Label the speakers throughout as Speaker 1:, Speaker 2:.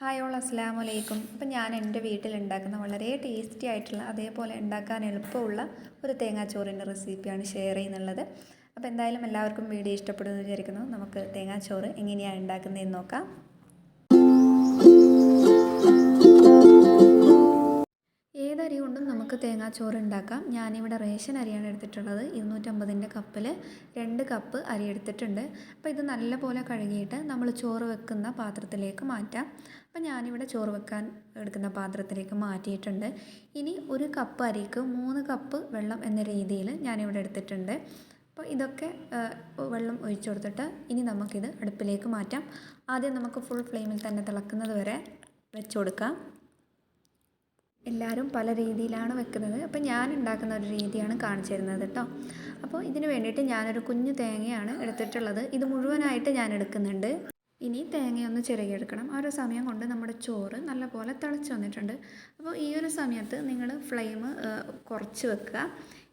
Speaker 1: Hi all അസ്സാം വലൈക്കും അപ്പം ഞാൻ എന്റെ വീട്ടിൽ ഉണ്ടാക്കുന്ന വളരെ ടേസ്റ്റി ആയിട്ടുള്ള അതേപോലെ ഉണ്ടാക്കാൻ എളുപ്പമുള്ള ഒരു തേങ്ങാച്ചോറിന്റെ റെസിപ്പിയാണ് ഷെയർ ചെയ്യുന്നുള്ളത്. അപ്പോൾ എന്തായാലും എല്ലാവർക്കും വീഡിയോ ഇഷ്ടപ്പെടുമെന്ന് വിചാരിക്കുന്നു. നമുക്ക് തേങ്ങാച്ചോറ് എങ്ങനെയാണ് ഉണ്ടാക്കുന്നതെന്ന് നോക്കാം. ഏതരി കൊണ്ടും നമുക്ക് തേങ്ങാച്ചോറ് ഉണ്ടാക്കാം. ഞാനിവിടെ റേഷൻ അരിയാണ് എടുത്തിട്ടുള്ളത്. ഇരുന്നൂറ്റമ്പതിന്റെ കപ്പിൽ രണ്ട് കപ്പ് അരി എടുത്തിട്ടുണ്ട്. അപ്പോൾ ഇത് നല്ലപോലെ കഴുകിയിട്ട് നമ്മൾ ചോറ് വെക്കുന്ന പാത്രത്തിലേക്ക് മാറ്റാം. അപ്പോൾ ഞാനിവിടെ ചോറ് വെക്കാൻ എടുക്കുന്ന പാത്രത്തിലേക്ക് മാറ്റിയിട്ടുണ്ട്. ഇനി ഒരു കപ്പ് അരിക്ക് മൂന്ന് കപ്പ് വെള്ളം എന്ന രീതിയിൽ ഞാനിവിടെ എടുത്തിട്ടുണ്ട്. അപ്പോൾ ഇതൊക്കെ വെള്ളം ഒഴിച്ചു കൊടുത്തിട്ട് ഇനി നമുക്കിത് അടുപ്പിലേക്ക് മാറ്റാം. ആദ്യം നമുക്ക് ഫുൾ ഫ്ലെയിമിൽ തന്നെ തിളക്കുന്നത് വരെ വെച്ചു കൊടുക്കാം. എല്ലാവരും പല രീതിയിലാണ് വെക്കുന്നത്. അപ്പോൾ ഞാൻ ഉണ്ടാക്കുന്ന ഒരു രീതിയാണ് കാണിച്ചു തരുന്നത് കേട്ടോ. അപ്പോൾ ഇതിന് വേണ്ടിയിട്ട് ഞാനൊരു കുഞ്ഞു തേങ്ങയാണ് എടുത്തിട്ടുള്ളത്. ഇത് മുഴുവനായിട്ട് ഞാൻ എടുക്കുന്നുണ്ട് ഇനി തേങ്ങയൊന്ന് ചിരകിയെടുക്കണം. ആ ഒരു സമയം കൊണ്ട് നമ്മുടെ ചോറ് നല്ലപോലെ തിളച്ച് വന്നിട്ടുണ്ട്. അപ്പോൾ ഈ ഒരു സമയത്ത് നിങ്ങൾ ഫ്ലെയിം കുറച്ച് വെക്കുക.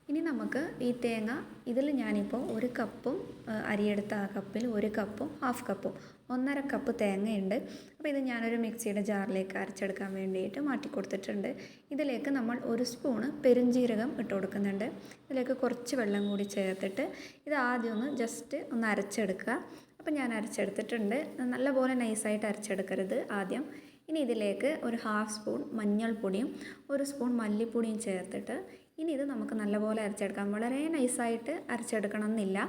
Speaker 1: ഇനി നമുക്ക് ഈ തേങ്ങ ഇതിൽ ഞാനിപ്പോൾ ഒരു കപ്പും അരിയെടുത്ത ആ കപ്പിൽ ഒരു കപ്പും ഹാഫ് കപ്പും ഒന്നര കപ്പ് തേങ്ങയുണ്ട്. അപ്പോൾ ഇത് ഞാനൊരു മിക്സിയുടെ ജാറിലേക്ക് അരച്ചെടുക്കാൻ വേണ്ടിയിട്ട് മാറ്റി കൊടുത്തിട്ടുണ്ട് ഇതിലേക്ക് നമ്മൾ ഒരു സ്പൂണ് പെരുംജീരകം ഇട്ട് കൊടുക്കുന്നുണ്ട്. ഇതിലേക്ക് കുറച്ച് വെള്ളം കൂടി ചേർത്തിട്ട് ഇത് ആദ്യം ഒന്ന് ജസ്റ്റ് ഒന്ന് അരച്ചെടുക്കുക. അപ്പോൾ ഞാൻ അരച്ചെടുത്തിട്ടുണ്ട്. നല്ലപോലെ നൈസായിട്ട് അരച്ചെടുക്കരുത് ആദ്യം. ഇനി ഇതിലേക്ക് ഒരു ഹാഫ് സ്പൂൺ മഞ്ഞൾപ്പൊടിയും ഒരു സ്പൂൺ മല്ലിപ്പൊടിയും ചേർത്തിട്ട് ഇനി ഇത് നമുക്ക് നല്ലപോലെ അരച്ചെടുക്കാം. വളരെ നൈസായിട്ട് അരച്ചെടുക്കണം എന്നില്ല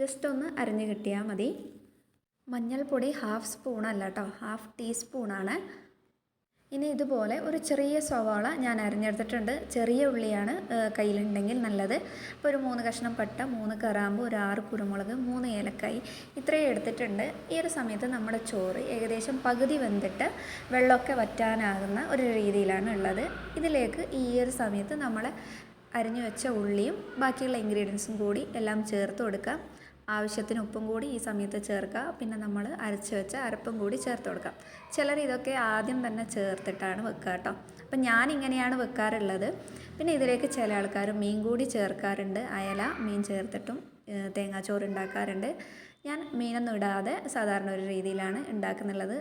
Speaker 1: ജസ്റ്റ് ഒന്ന് അരഞ്ഞ് കിട്ടിയാൽ മതി. മഞ്ഞൾപ്പൊടി ഹാഫ് സ്പൂണല്ല കേട്ടോ ഹാഫ് ടീസ്പൂണാണ് ഇനി ഇതുപോലെ ഒരു ചെറിയ സവാള ഞാൻ അരിഞ്ഞെടുത്തിട്ടുണ്ട്. ചെറിയ ഉള്ളിയാണ് കയ്യിലുണ്ടെങ്കിൽ നല്ലത്. അപ്പോൾ ഒരു മൂന്ന് കഷ്ണം പട്ട മൂന്ന് കറാമ്പ് ഒരു ആറ് കുരുമുളക് മൂന്ന് ഏലക്കായി ഇത്രയും എടുത്തിട്ടുണ്ട്. ഈ ഒരു സമയത്ത് നമ്മുടെ ചോറ് ഏകദേശം പകുതി വെന്തിട്ട് വെള്ളമൊക്കെ വറ്റാനാകുന്ന ഒരു രീതിയിലാണ് ഉള്ളത്. ഇതിലേക്ക് ഈ ഒരു സമയത്ത് നമ്മൾ അരിഞ്ഞു വെച്ച ഉള്ളിയും ബാക്കിയുള്ള ഇൻഗ്രീഡിയൻസും കൂടി എല്ലാം ചേർത്ത് കൊടുക്കാം. ആവശ്യത്തിന് ഉപ്പും കൂടി ഈ സമയത്ത് ചേർക്കുക. പിന്നെ നമ്മൾ അരച്ച് വെച്ച അരപ്പും കൂടി ചേർത്ത് കൊടുക്കാം. ചിലർ ഇതൊക്കെ ആദ്യം തന്നെ ചേർത്തിട്ടാണ് വെക്കുക കേട്ടോ. അപ്പം ഞാൻ ഇങ്ങനെയാണ് വെക്കാറുള്ളത്. പിന്നെ ഇതിലേക്ക് ചില ആൾക്കാർ മീൻ കൂടി ചേർക്കാറുണ്ട്. അയല മീൻ ചേർത്തിട്ടും തേങ്ങാച്ചോറ് ഉണ്ടാക്കാറുണ്ട്. ഞാൻ മീനൊന്നും ഇടാതെ സാധാരണ ഒരു രീതിയിലാണ് ഉണ്ടാക്കുന്നുള്ളത്.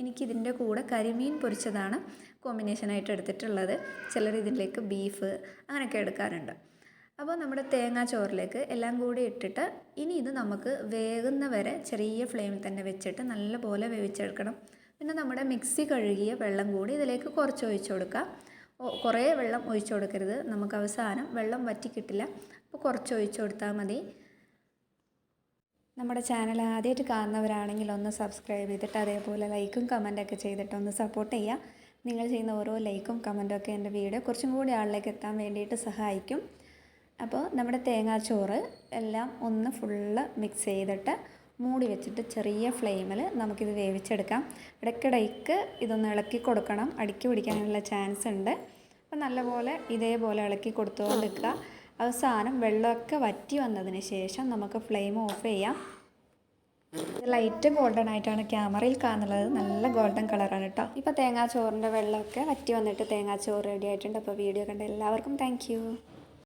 Speaker 1: എനിക്കിതിന്റെ കൂടെ കരിമീൻ പൊരിച്ചതാണ് കോമ്പിനേഷനായിട്ട് എടുത്തിട്ടുള്ളത്. ചിലർ ഇതിലേക്ക് ബീഫ് അങ്ങനെയൊക്കെ എടുക്കാറുണ്ട്. അപ്പോൾ നമ്മുടെ തേങ്ങാ ചോറിലേക്ക് എല്ലാം കൂടി ഇട്ടിട്ട് ഇനി ഇത് നമുക്ക് വേകുന്ന വരെ ചെറിയ ഫ്ലെയിമിൽ തന്നെ വെച്ചിട്ട് നല്ലപോലെ വേവിച്ചെടുക്കണം. പിന്നെ നമ്മുടെ മിക്സി കഴുകിയ വെള്ളം കൂടി ഇതിലേക്ക് കുറച്ച് ഒഴിച്ചു കൊടുക്കാം. കുറേ വെള്ളം ഒഴിച്ചു കൊടുക്കരുത്. നമുക്ക് അവസാനം വെള്ളം വറ്റി കിട്ടില്ല. അപ്പോൾ കുറച്ച് ഒഴിച്ചു കൊടുത്താൽ മതി. നമ്മുടെ ചാനൽ ആദ്യമായിട്ട് കാണുന്നവരാണെങ്കിൽ ഒന്ന് സബ്സ്ക്രൈബ് ചെയ്തിട്ട് അതേപോലെ ലൈക്കും കമന്റൊക്കെ ചെയ്തിട്ട് ഒന്ന് സപ്പോർട്ട് ചെയ്യുക. നിങ്ങൾ ചെയ്യുന്ന ഓരോ ലൈക്കും കമന്റും ഒക്കെ എന്റെ വീഡിയോ കുറച്ചും കൂടി ആളിലേക്ക് എത്താൻ വേണ്ടിയിട്ട് സഹായിക്കും. അപ്പോൾ നമ്മുടെ തേങ്ങാച്ചോറ് എല്ലാം ഒന്ന് ഫുള്ള് മിക്സ് ചെയ്തിട്ട് മൂടി വെച്ചിട്ട് ചെറിയ ഫ്ലെയിമിൽ നമുക്കിത് വേവിച്ചെടുക്കാം. ഇടയ്ക്കിടയ്ക്ക് ഇതൊന്ന് ഇളക്കി കൊടുക്കണം. അടുക്കി പിടിക്കാനുള്ള ചാൻസ് ഉണ്ട്. അപ്പോൾ നല്ലപോലെ ഇതേപോലെ ഇളക്കി കൊടുത്തുകൊണ്ടിരിക്കുക. അവസാനം വെള്ളമൊക്കെ വറ്റി വന്നതിന് ശേഷം നമുക്ക് ഫ്ലെയിം ഓഫ് ചെയ്യാം. ലൈറ്റ് ഗോൾഡൻ ആയിട്ടാണ് ക്യാമറയിൽ കാണുന്നത്. നല്ല ഗോൾഡൻ കളറാണ് കേട്ടോ. ഇപ്പോൾ തേങ്ങാച്ചോറിന്റെ വെള്ളമൊക്കെ വറ്റി വന്നിട്ട് തേങ്ങാച്ചോറ് റെഡി ആയിട്ടുണ്ട്. അപ്പോൾ വീഡിയോ കണ്ട എല്ലാവർക്കും താങ്ക്